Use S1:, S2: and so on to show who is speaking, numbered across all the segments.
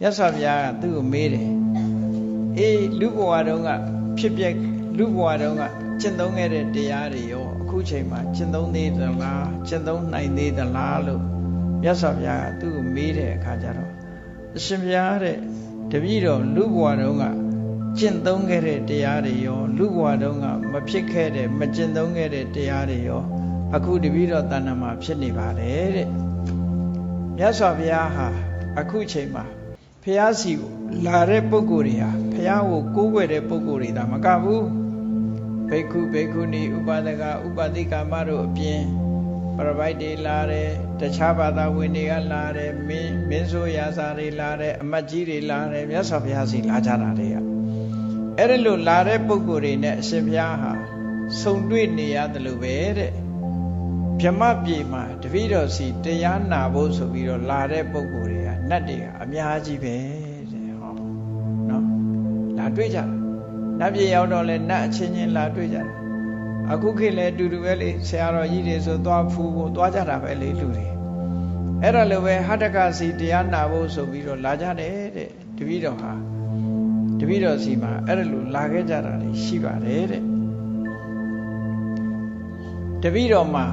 S1: မြတ်စွာဘုရားကသူ့ကိုမေးတယ်အေးလူဘဝတုန်းကဖြစ်ပျက်လူဘဝတုန်းကကျင့်သုံးခဲ့တဲ့တရားတွေရောအခုချိန်မှာကျင့်သုံးသေးသလားကျင့်သုံးနိုင်သေးသလားလို့မြတ်စွာဘုရားကသူ့ကိုမေးတဲ့အခါကျတော့အရှင်ဘုရားတဲ့တပည့်တော်လူဘဝတုန်းကကျင့်သုံးခဲ့တဲ့တရားတွေရောလူဘဝတုန်းကမဖြစ်ခဲ့တဲ့မကျင့်သုံးခဲ့တဲ့တရားတွေရောအခုတပည့်တော်တဏ္ဍာမှာဖြစ်နေပါတယ်တဲ့မြတ်စွာဘုရားဟာအခုချိန်မှာ ဖះစီကိုလာတဲ့ပုဂ္ဂိုလ်တွေဟာဖះကိုကိုးကွယ်တဲ့ပုဂ္ဂိုလ်တွေဒါမကဘူးဘိက္ခုဘိက္ခုနီဥပဒကဥပတိကာမတို့အပြင်ပရပိုက်တွေလာတယ်တခြားဘာသာဝင်တွေကလာတယ်မင်းမင်းဆိုရာစာတွေလာတယ်အမတ်ကြီးတွေလာတယ်မြတ်စွာဘုရားစီလာကြတာတွေကအဲ့ဒီလိုလာတဲ့ပုဂ္ဂိုလ်တွေနဲ့အရှင်ဘုရားဟာဆုံတွေ့နေရတယ်လို့ပဲတဲ့ ဗြဟ္မပြေမှာတပည့်တော်စီတရားနာဖို့ဆိုပြီးတော့လာတဲ့ပုဂ္ဂိုလ်တွေကနတ်တွေကအများကြီးပဲတဲ့ဟောနော်လာတွေ့ကြတာနတ်ပြေရောက်တော့လဲနတ်အချင်းချင်းလာတွေ့ကြတာအခုခေတ်လဲအတူတူပဲလေဆရာတော်ကြီးတွေဆိုသွားဖူးဖို့သွားကြတာပဲလေလူတွေအဲ့ဒါလိုပဲဟတ္တကစီတရားနာဖို့ဆိုပြီးတော့လာကြတယ်တဲ့တပည့်တော်ဟာတပည့်တော်စီမှာအဲ့ဒါလိုလာခဲ့ကြတာတွေရှိပါတယ်တဲ့တပည့်တော်မှာ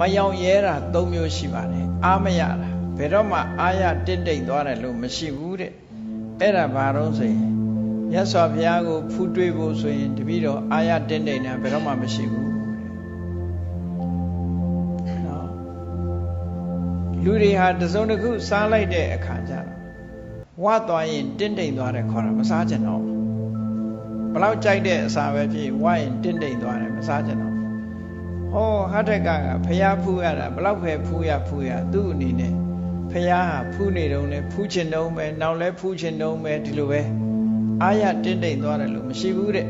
S1: မယောင်ရဲတာ၃မျိုးရှိပါတယ်အားမရတာဘယ်တော့မှအားရတင့်တိမ်သွားတယ်လို့မရှိဘူးတဲ့အဲ့ဒါဘာလို့ဆိုရင်မြတ်စွာဘုရားကိုဖူးတွေးဖို့ဆိုရင်တပည့်တော်အားရတင့်တိမ်တာဘယ်တော့မှမရှိဘူးနော်လူတွေဟာတစုံတစ်ခုစားလိုက်တဲ့အခါကျတော့ဝတ်သွားရင်တင့်တိမ်သွားတယ်ခေါ်တာမစားကြတော့ဘလောက်ကြိုက်တဲ့အစာပဲဖြစ်ဝတ်ရင်တင့်တိမ်သွားတယ်မစားကြတော့ ဟောဟထက်ကကဖျားဖူးရတာဘလောက်ပဲဖူးရဖူးရသူ့အနေနဲ့ဖျားဟာဖူးနေတုံးလဲဖူးချင်တုံးပဲနောက်လဲဖူးချင်တုံးပဲဒီလိုပဲအာရတင်းတိမ်သွားတယ်လို့မရှိဘူးတဲ့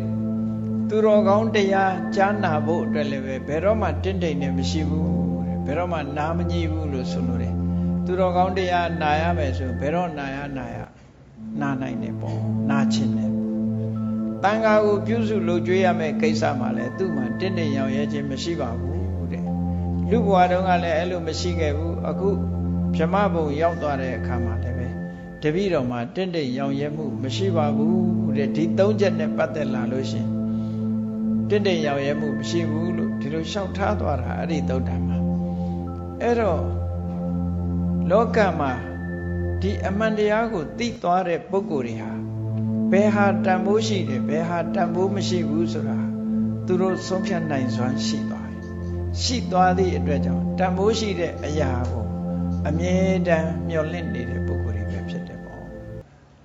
S1: သူတော်ကောင်းတရားကြားနာဖို့အတွက်လည်းပဲဘယ်တော့မှတင်းတိမ်နေမရှိဘူးတဲ့ဘယ်တော့မှနားမငြိဘူးလို့ဆိုလို့တယ်သူတော်ကောင်းတရားနာရမယ်ဆိုဘယ်တော့နာရနာရနာနိုင်တယ်ပေါ့နာချင်တယ်တန်ခါကိုပြုစုလုပ်ကြွေးရမယ့်ကိစ္စမှလည်းသူ့မှာတင်းတိမ်ရောင်ရဲခြင်းမရှိပါဘူးတဲ့ လူဘဝတုန်းကလည်းအဲ့လိုမရှိခဲ့ဘူးအခုဗြဟ္မဘုံရောက်သွားတဲ့အခါမှာလည်းပဲတပည့်တော်မှာတင့်တိမ်ရောင်ရဲမှုမရှိပါဘူးတဲ့ဒီသုံးချက်နဲ့ပတ်သက်လာလို့ရှင်တင့်တိမ်ရောင်ရဲမှုမရှိဘူးလို့ဒီလိုရှောက်ထားသွားတာအဲ့ဒီသုတ်တံမှာအဲ့တော့လောကမှာဒီအမှန်တရားကိုသိသွားတဲ့ပုဂ္ဂိုလ်တွေဟာဘယ်ဟာတန်ဖိုးရှိတယ်ဘယ်ဟာတန်ဖိုးမရှိဘူးဆိုတာသူတို့ဆုံးဖြတ်နိုင်စွမ်းရှိသွားတယ် ရှိသွားသည့်အတွက်ကြောင့်တန်ဖိုးရှိတဲ့အရာကိုအမြဲတမ်းမျှော်လင့်နေတဲ့ပုဂ္ဂိုလ်တွေပဲဖြစ်တယ်ပေါ့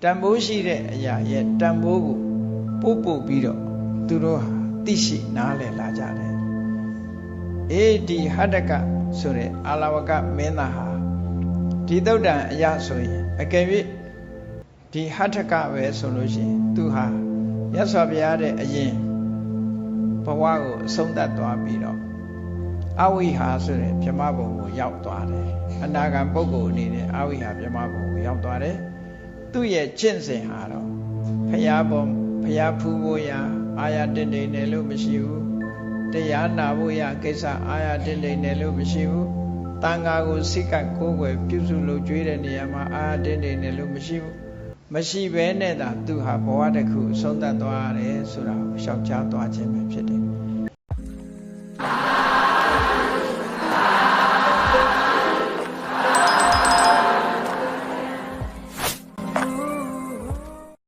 S1: တန်ဖိုးရှိတဲ့အရာရဲ့တန်ဖိုးကိုပို့ပို့ပြီးတော့သူတို့ဟာသိရှိနားလည်လာကြတယ်အေးဒီဟတ္တကဆိုတဲ့အာလဝကမင်းသားဟာဒီသုတ်တံအရာဆိုရင်အကယ်၍ဒီဟတ္ထကပဲဆိုလို့ရှိရင်သူဟာမြတ်စွာဘုရားတဲ့အရင်ဘဝကိုအဆုံးသတ်သွားပြီးတော့ အဝိဟာဆိုတဲ့ဗြဟ္မဘုံကိုရောက်သွားတယ်အနာဂံပုဂ္ဂိုလ်အနေနဲ့အဝိဟာဗြဟ္မဘုံကိုရောက်သွားတယ်သူ့ရဲ့ကျင့်စဉ်ဟာတော့ဖရာဘုံဖရာဖူးဖို့ရာအာရတင်တိန်တယ်လို့မရှိဘူးတရားနာဖို့ရာကိစ္စအာရတင်တိန်တယ်လို့မရှိဘူးတန်ဃာကိုစိတ်ကကိုးကွယ်ပြုစုလုပ်ကြွေးတဲ့နေရာမှာအာရတင်တိန်တယ်လို့မရှိဘူးမရှိဘဲနဲ့သာသူဟာဘဝတစ်ခုဆုံးသက်သွားရတယ်ဆိုတာကိုရှောက်ချသွားခြင်းပဲဖြစ်တယ်